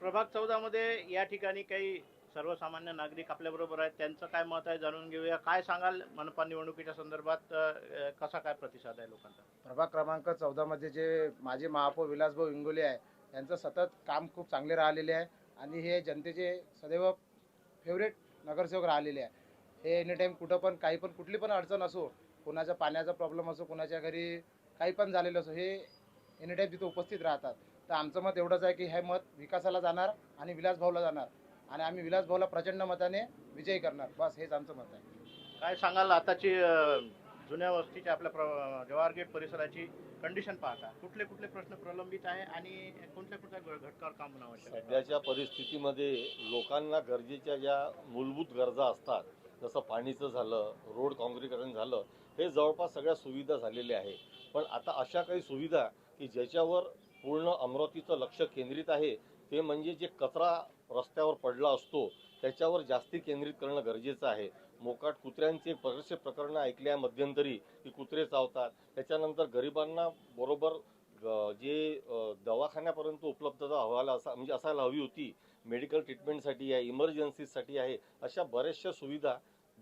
प्रभाग चौदा मध्ये या ठिकाणी काही सर्वसामान्य नागरिक आपल्याबरोबर आहेत. त्यांचं काय मत आहे जाणून घेऊया. काय सांगाल मनपा निवडणुकीच्या संदर्भात? अ, कसा काय प्रतिसाद आहे लोकांचा? प्रभाग क्रमांक चौदामध्ये जे माजी महापौर विलासभाऊ इंगोले आहे यांचं सतत काम खूप चांगले राहिलेले आहे आणि हे जनतेचे सदैव फेवरेट नगरसेवक राहिलेले आहे. हे एनी टाईम कुठं पण काही पण कुठली पण अडचण असो कुणाचा पाण्याचा प्रॉब्लेम असो कोणाच्या घरी काही पण झालेलं असो हे एनी टाईम तिथं उपस्थित राहतात. तर आमचं मत एवढंच आहे की हे मत विकासाला जाणार आणि विलासभाऊला जाणार. आणि आम्ही विलासभाऊला प्रचंड मताने विजयी करणार. बस हेच आमचं मत आहे. काय सांगाल आताची अ, जुन्या वस्तीच्या आपल्या प्र- जवाहर गेट परिसराची कंडिशन पाहता. कुठले कुठले प्रश्न प्रलंबित आहे आणि कोणत्या कुठल्या घटकावर काम होणं आवश्यक आहे? सध्याच्या परिस्थितीमध्ये लोकांना गरजेच्या ज्या मूलभूत गरजा असतात जसं पाणीचं झालं रोड काँक्रीकरण झालं हे जवळपास सगळ्या सुविधा झालेल्या आहे पण आता अशा काही सुविधा की ज्याच्यावर पूर्ण अमरावतीचं लक्ष केंद्रित आहे. ते म्हणजे जे कचरा रस्त्यावर पडला असतो त्याच्यावर जास्ती केंद्रित करणं गरजेचं आहे. मोकाट कुत्र्यांचे बरेचसे प्रकरणं ऐकल्या मध्यंतरी की कुत्रे चावतात. त्याच्यानंतर गरिबांना बरोबर ग- जे दवाखान्यापर्यंत उपलब्धता हवायला असा म्हणजे असायला हवी होती मेडिकल ट्रीटमेंटसाठी आहे इमर्जन्सीसाठी आहे अशा बऱ्याचशा सुविधा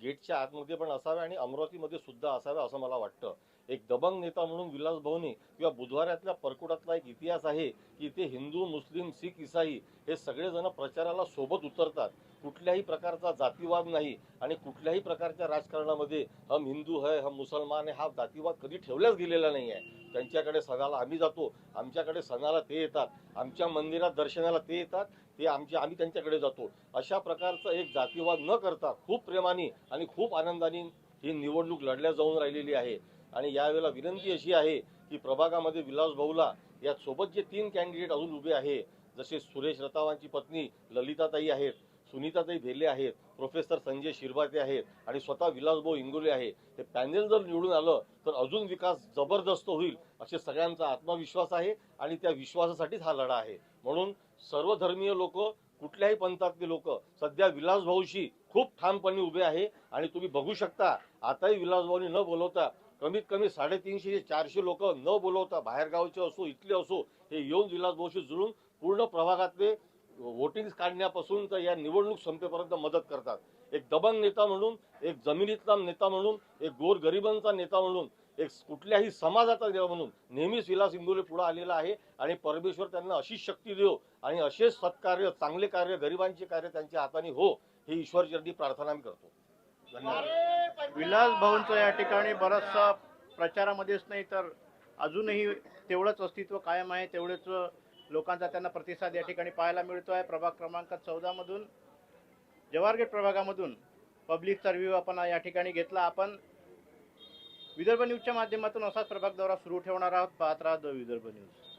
गेटच्या आतमध्ये पण असावे आणि अमरावतीमध्ये सुद्धा असाव्या असं मला वाटतं. एक दबंग नेता म्हणून विलास भवनी किंवा बुधवाऱ्यातल्या परकुटातला एक इतिहास आहे की इथे हिंदू मुस्लिम सिख इसाई हे सगळेजण प्रचाराला सोबत उतरतात. कुठल्याही प्रकारचा जातीवाद नाही आणि कुठल्याही प्रकारच्या राजकारणामध्ये हम हिंदू है हम मुसलमान आहे हा जातीवाद कधी ठेवलाच गेलेला नाही आहे त्यांच्याकडे सणाला आम्ही जातो आमच्याकडे सणाला ते येतात आमच्या मंदिरात दर्शनाला ते येतात ते आमचे आम्ही त्यांच्याकडे जातो. अशा प्रकारचा एक जातीवाद न करता खूप प्रेमाने आणि खूप आनंदाने ही निवडणूक लढल्या जाऊन राहिलेली आहे. आणि यावेळेला विनंती अशी आहे की प्रभागामध्ये विलास भाऊला यासोबत जे तीन कॅन्डिडेट अजून उभे आहे जसे सुरेश रतावांची पत्नी ललिताताई आहेत सुनीताताई भेले आहेत प्रोफेसर संजय शिरभाते आहेत आणि स्वतः विलासभाऊ इंगोले आहे. हे पॅनेल जर निवडून आलं तर अजून विकास जबरदस्त होईल असे सगळ्यांचा आत्मविश्वास आहे आणि त्या विश्वासासाठीच हा लढा आहे. म्हणून सर्वधर्मीय लोक कुठल्याही पंथातले लोक सध्या विलासभाऊशी खूप ठामपणे उभे आहे आणि तुम्ही बघू शकता आताही विलासभाऊनी न बोलवता कमीत कमी साडेतीनशे ते चारशे लोक न बोलवता बाहेरगावचे असो इथले असो हे येऊन विलासभाऊशी जुळून पूर्ण प्रभागातले काढण्यापासून तर या निवडणूक संपेपर्यंत मदत करतात. एक दबंग नेता म्हणून एक जमिनीतला नेता म्हणून एक गोरगरिबांचा नेता म्हणून एक कुठल्याही समाजाचा देव म्हणून नेहमीच विलास इंदोले पुढे आलेला आहे आणि परमेश्वर त्यांना अशीच शक्ती देव आणि असेच सत्कार्य चांगले कार्य गरिबांचे कार्य त्यांच्या हाताने हो ही ईश्वरचरणी प्रार्थना आम्ही करतो. धन्यवाद. विलास भाऊंचं या ठिकाणी बराचसा प्रचारामध्येच नाही तर अजूनही तेवढंच अस्तित्व कायम आहे तेवढंच लोकांचा त्यांना प्रतिसाद या ठिकाणी पाहायला मिळतो आहे प्रभाग क्रमांक चौदामधून जवाहरगेट प्रभागामधून पब्लिकचा रिव्ह्यू आपण या ठिकाणी घेतला. आपण विदर्भ न्यूजच्या माध्यमातून असाच प्रभाग दौरा सुरू ठेवणार आहोत. पाहत राहा द विदर्भ न्यूज